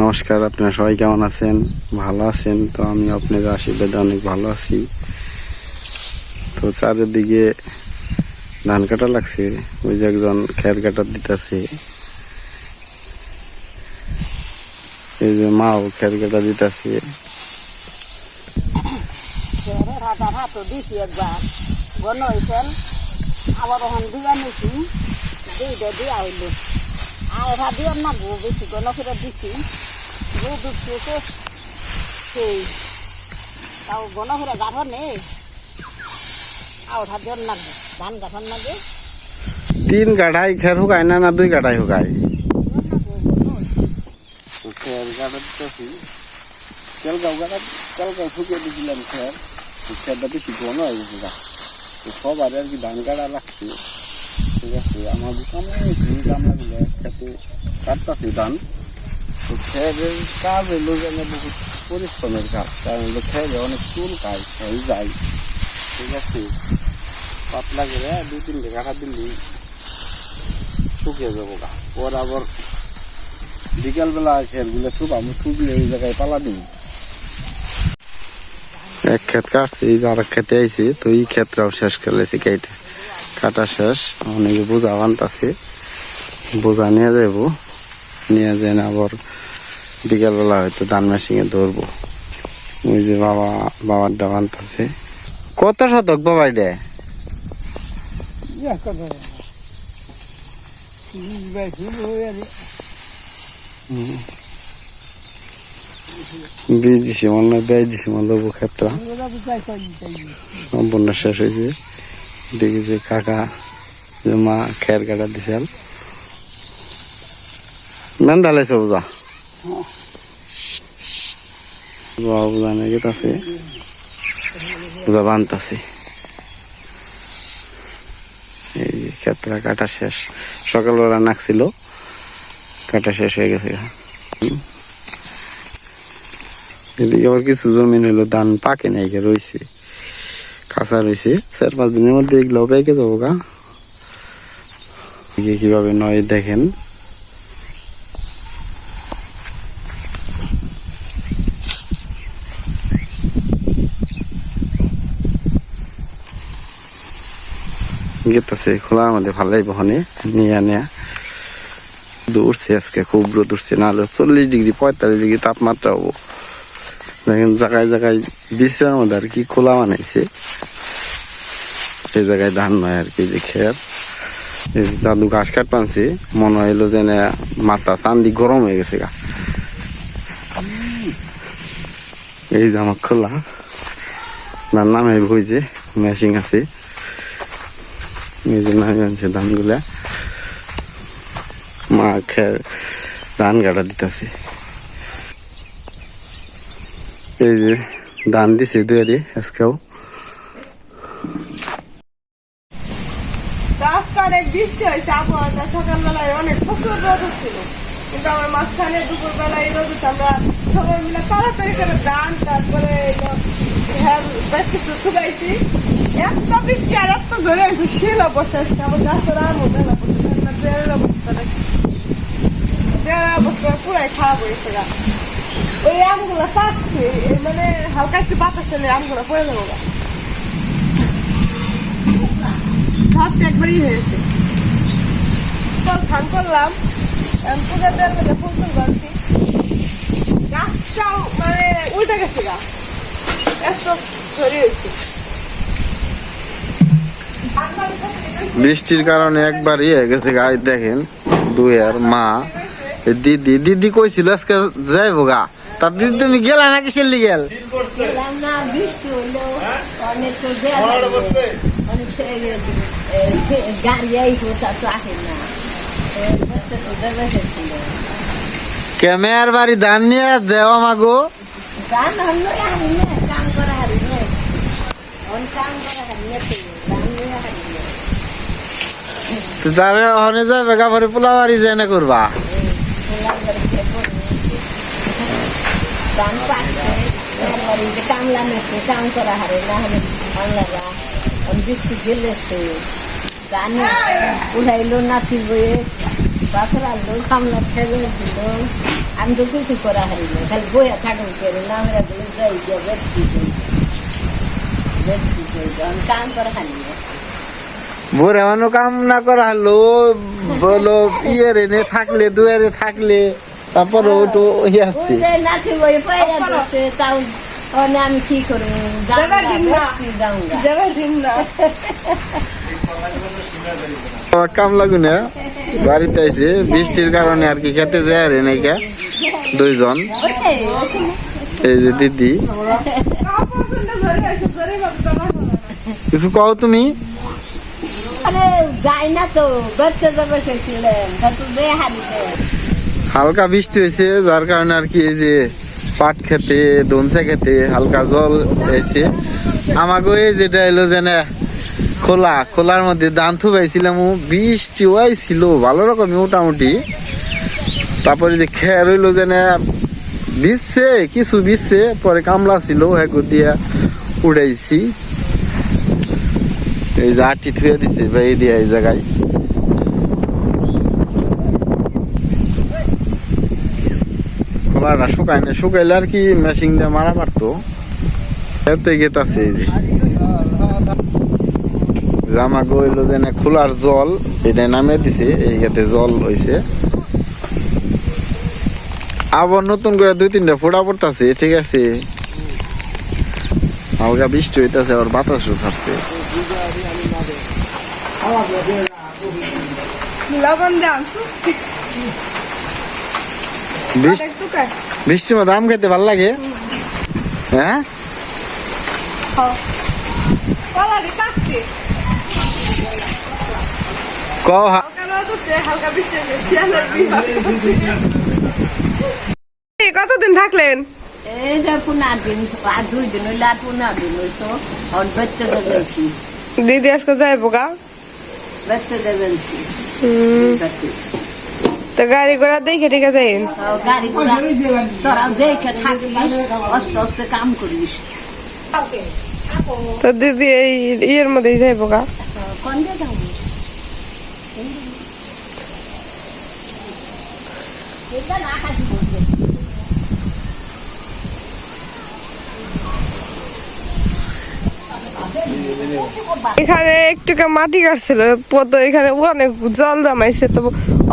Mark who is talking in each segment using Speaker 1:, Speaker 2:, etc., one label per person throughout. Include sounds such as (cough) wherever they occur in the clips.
Speaker 1: নমস্কার, আপনারা সবাই কেমন আছেন? ভালো আছেন? তো আমি আপনাদের আশীর্বাদে অনেক ভালো আছি। তো চারিদিকে ধান কাটা লাগছে। ওই যে একজন খের কাটা দিতেছে। এই যে মাও খের কাটা দিতেছে।
Speaker 2: আবার দিয়া দিয়া হইল এটা দিয়ার না গো বেশি গণ করে দিছি। গো দুঃখে তো সেই তাও গণ করে গাঠন নেই। আর ওটা দিয়ার না গো ধান গাঠন না গে
Speaker 1: তিন কাঠাই খের শুকায় না না দুই কাঠাই শুকায় খের কাটা দিতেছি। তেলগাঁও কাটা তেলগাঁও শুকিয়ে দিয়েছিলাম খের। খেরটা বেশি ঘন হয়ে গেছে গা তো সবার আর কি ধান কাটা লাগছে। ঠিক আছে আমার দোকানে আমরা গুলো একসাথে কাটতেছি ধান তো খেরের কাজ হলো যেন বহুত পরিশ্রমের কাজ কারণ হলো খেরে অনেক চুল কাজ হয়ে যায় ঠিক আছে পাতলা করে দুই তিনটে কাটা দিলি শুকিয়ে যাব গা ওর আবার বিকালবেলা খেরগুলো শুকাম শুকলে এই জায়গায় পালা দিই এক ক্ষেত কাটছি আর এক খেতে আইছি তো এই ক্ষেতটাও শেষ করলেছি কেটে কাটা শেষ অনেকে বোঝা বানতাছে। বোঝা নিয়ে যাব নিয়ে যাই না আবার বিকালবেলা হয়তো ধান মেশিনে ধরবো। ওই যে বাবা বাবার ডা বানতাছে। কত শতক বাবা এটা? মনে হয় দেয় দিছি মনে দেবো ক্ষেত্রা। সম্পূর্ণ শেষ হয়েছে। দেখি যে কাকা, যে মা খের কাটা দিছেন। মেন ঢালাইছে বুঝা এই কাটা শেষ। সকালবেলা নাকছিল, কাটা শেষ হয়ে গেছে। এদিকে আবার কিছু জমিন হলো ধান পাকে নাই রয়েছে কাঁচা রয়েছে। চার পাঁচ দিনের মধ্যে এগুলো পেকে যাব গা। এদিকে কীভাবে নয়, দেখেন। গেতাছে খোলার মধ্যে ভালোই বহনে নিয়ে, নেয়া। দৌড়ছে আজকে, খুব রোদ উঠছে। নাহলে চল্লিশ ডিগ্রি, পঁয়তাল্লিশ ডিগ্রি তাপমাত্রা হব। দেখেন জায়গায় জায়গায় বিশ্রামের মধ্যে আর কি, খোলা বানাইছে। এই জায়গায় ধান নয় আর কি যে এই যে দাদু ঘাস কাট পানছে মনে হইল যে মাথা চান্দি গরম হয়ে গেছে গা। এই যে আমার খোলা। তার নামে বই যে মেশিন আছে। এই যে নামে আনছে ধানগুলা। মা খের ধান কাটা দিতেছে। এই যে ধান দিছে দুয়ারে আজকেও
Speaker 3: তো আজকে অনেক বৃষ্টি হয়েছে আবহাওয়াটা সকালবেলায় অনেক প্রচুর রোদ ছিল কিন্তু আমার মাঝখানে দুপুরবেলায় রোদ হচ্ছে আমরা সবাই মিলে তাড়াতাড়ি করে ধান তারপরে খারাপ হয়েছে আমগুলো চাচ্ছে মানে হালকা একটু বাতাস পড়ে গা। একবারই হয়েছে। ধান করলাম। পুজো দেওয়ার থেকে ফুল ফুল গাছটাও মানে উল্টে গেছে গা। এত ধরে হয়েছে।
Speaker 1: বৃষ্টির কারণে একবার ইয়ে হয়ে গেছে গাছ দেখেন দুই আর মা। দিদি দিদি কইছিল আজকে যাইবো গা। তার দিদি তুমি গেলা নাকি সেলি গেল?
Speaker 2: গাড়ি আইসো তা তো আসে না এ, ব্যস্ত তো দেবে ছিল
Speaker 1: ক্যামের বাড়ি ধান নিয়ে দেওয়া মাগো
Speaker 2: আমি
Speaker 1: তারে ওখানে যাবে গাভরে পোলা বাড়ি যায় না করবা।
Speaker 2: যে কামলা মেছে কাম করা হারে না হলে বাংলারা অন বৃষ্টি গেলেছে গান উঠাইলো নাচি বয়ে বাসরা আনলো কামলা ফেলে দিল। আমি তো কিছু করা হয়নি খালি বইয়া থাকুন করে নামের দিলে যাই গিয়ে বেশি বেশি আমি কাম করা হয়নি
Speaker 1: বোর এমনও কাম না করা হলো বলো ইয়ে রে থাকলে দুয়ারে থাকলে তারপর ওটু ইয়ে আছে।
Speaker 2: নাচি বই পাইরা দিচ্ছে তাও ওনে আমি কি করি
Speaker 3: জায়গা দিন না।
Speaker 2: যাউঙ্গা
Speaker 3: দিন না। (laughs)
Speaker 1: আমার কাম লাগু না। বাড়িতে আইছে বৃষ্টির কারণে আর কি খেতে যায় রে নাইকা দুইজন। এই যে দিদি। কিছু কও তুমি?
Speaker 2: আরে
Speaker 1: হালকা বৃষ্টি হয়েছে যার কারণে আর কি এই যে পাট খেতে দনসা খেতে হালকা জল এসে। আমাকে যেটা এলো যে না খোলা, খোলার মধ্যে দান থুবাইছিলাম বৃষ্টি ওয়াই ছিল ভালো রকমই মোটামুটি। তারপরে যে খেয়ার হইল যে না কিছু বিছছে পরে কামলা ছিল হ্যাঁ দিয়া উড়াইছি। এই যে আটি থুয়ে দিছে, ভাই দিয়া এই জায়গায়। খোলাটা না শুকাইলে আর কি মেশিন দিয়ে মারা পারতো এতে গেতাছে এই যে। জামা গইলো যে খোলার জল এটা নামে দিছে এই গেতে জল হইছে। আবার নতুন করে দুই তিনটা ফোড়া পড়তাছে ঠিক আছে? হালকা বৃষ্টি হইতাছে আবার বাতাসও
Speaker 3: শুকায়
Speaker 1: বৃষ্টির মধ্যে আম খেতে ভালো লাগে? হ্যাঁ?
Speaker 3: এই কতদিন থাকলেন? দিদি আজকে যাইবো গা? তো গাড়ি ঘোড়া দেখে ঠিক আছে?
Speaker 2: গাড়ি ঘোড়া তোরা দেখে থাকিস আস্তে আস্তে কাম করিস।
Speaker 3: তো দিদি এই ইয়ের মধ্যেই যাইবো গা।
Speaker 2: কোন দিব
Speaker 3: এখানে একটুকে মাটি কাটছিল পদ্ম এখানে অনেক জল জমাইছে, তো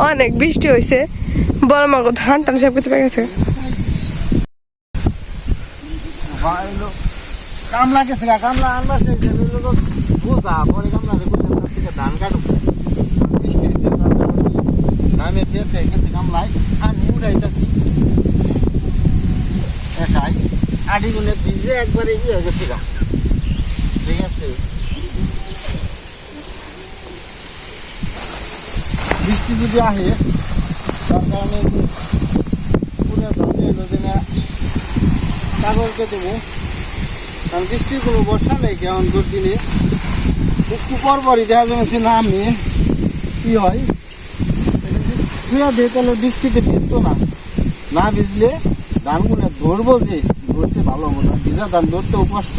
Speaker 3: অনেক বৃষ্টি হয়েছে বড় মাগো ধান টান সব কিছু পেয়ে গেছে।
Speaker 1: কামলা গেছে কামলা আনবার বোঝা, পরে কামলা ধান কাটু বৃষ্টি হইছে নামে দিয়েছে গেছে কামলাই আমি উড়াইতাছি একাই গুনে ভিজে একবারে ইয়ে হয়ে গেছে গা ঠিক আছে? বৃষ্টি যদি আহে তার কারণে পুরো ধরে এলো যে না কাগজকে দেবো। কারণ বৃষ্টির কোনো বর্ষা নেই, কেমন দুদিনে একটু পর পরই দেখা যাচ্ছে নামে কি হয়। ধুয়া দিয়ে তাহলে বৃষ্টিতে ভিজতো না। না ভিজলে ধানগুলো ধরবো যে ধরতে ভালো হবে না। ভিজা ধান ধরতেও কষ্ট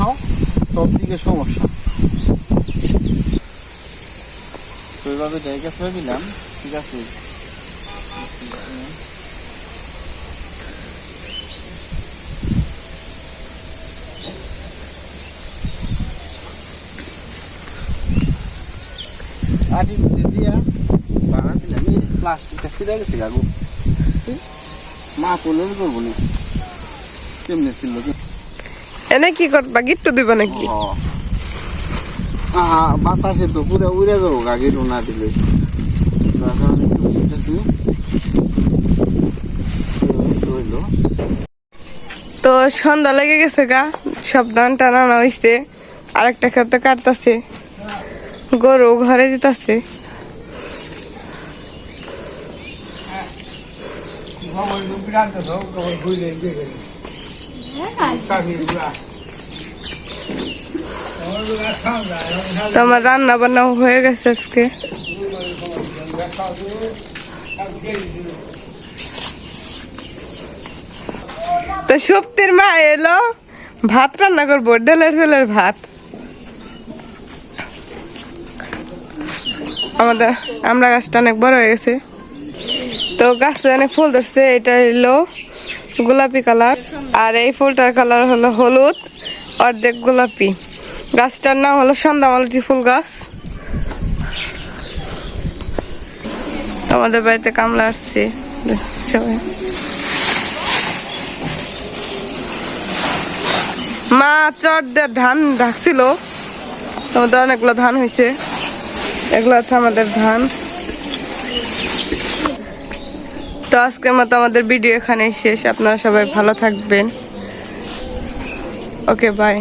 Speaker 1: সব দিকে সমস্যা। তো এইভাবে জায়গা ছুঁয়ে দিলাম, ঠিক আছে? আটি দিয়ে দিয়া বাড়া দিলাম। প্লাস্টিকটা ছিঁড়ে গেছে গাগু মা তোলে করব না কেমনে ছিল
Speaker 3: এনে কি করবা গিট্টু দিব নাকি?
Speaker 1: বাতাসে তো পুরো উড়ে যাব দিলে।
Speaker 3: তো সন্ধ্যা লেগে গেছে গা সব ধান টান হয়েছে আরেকটা খেতে কাটতাছে গরু ঘরে দিতাছে। তো আমার রান্না বান্না হয়ে গেছে আজকে? তো সপ্তির মা এলো, ভাত রান্না করব, ডেলের চেলের ভাত। আমাদের আমরা গাছটা অনেক বড় হয়ে গেছে। তো গাছে অনেক ফুল ধরছে, এটা হলো গোলাপি কালার। আর এই ফুলটার কালার হলো হলুদ, অর্ধেক গোলাপি। গাছটার নাম হলো সন্ধ্যামালতি ফুল গাছ। আমাদের বাড়িতে কামলা আসছে। সবাই মা চট দিয়ে ধান ঢাকছিল তোমাদের অনেকগুলো ধান হয়েছে। এগুলো হচ্ছে আমাদের ধান। তো আজকের মতো আমাদের ভিডিও এখানেই শেষ। আপনারা সবাই ভালো থাকবেন। Okay bye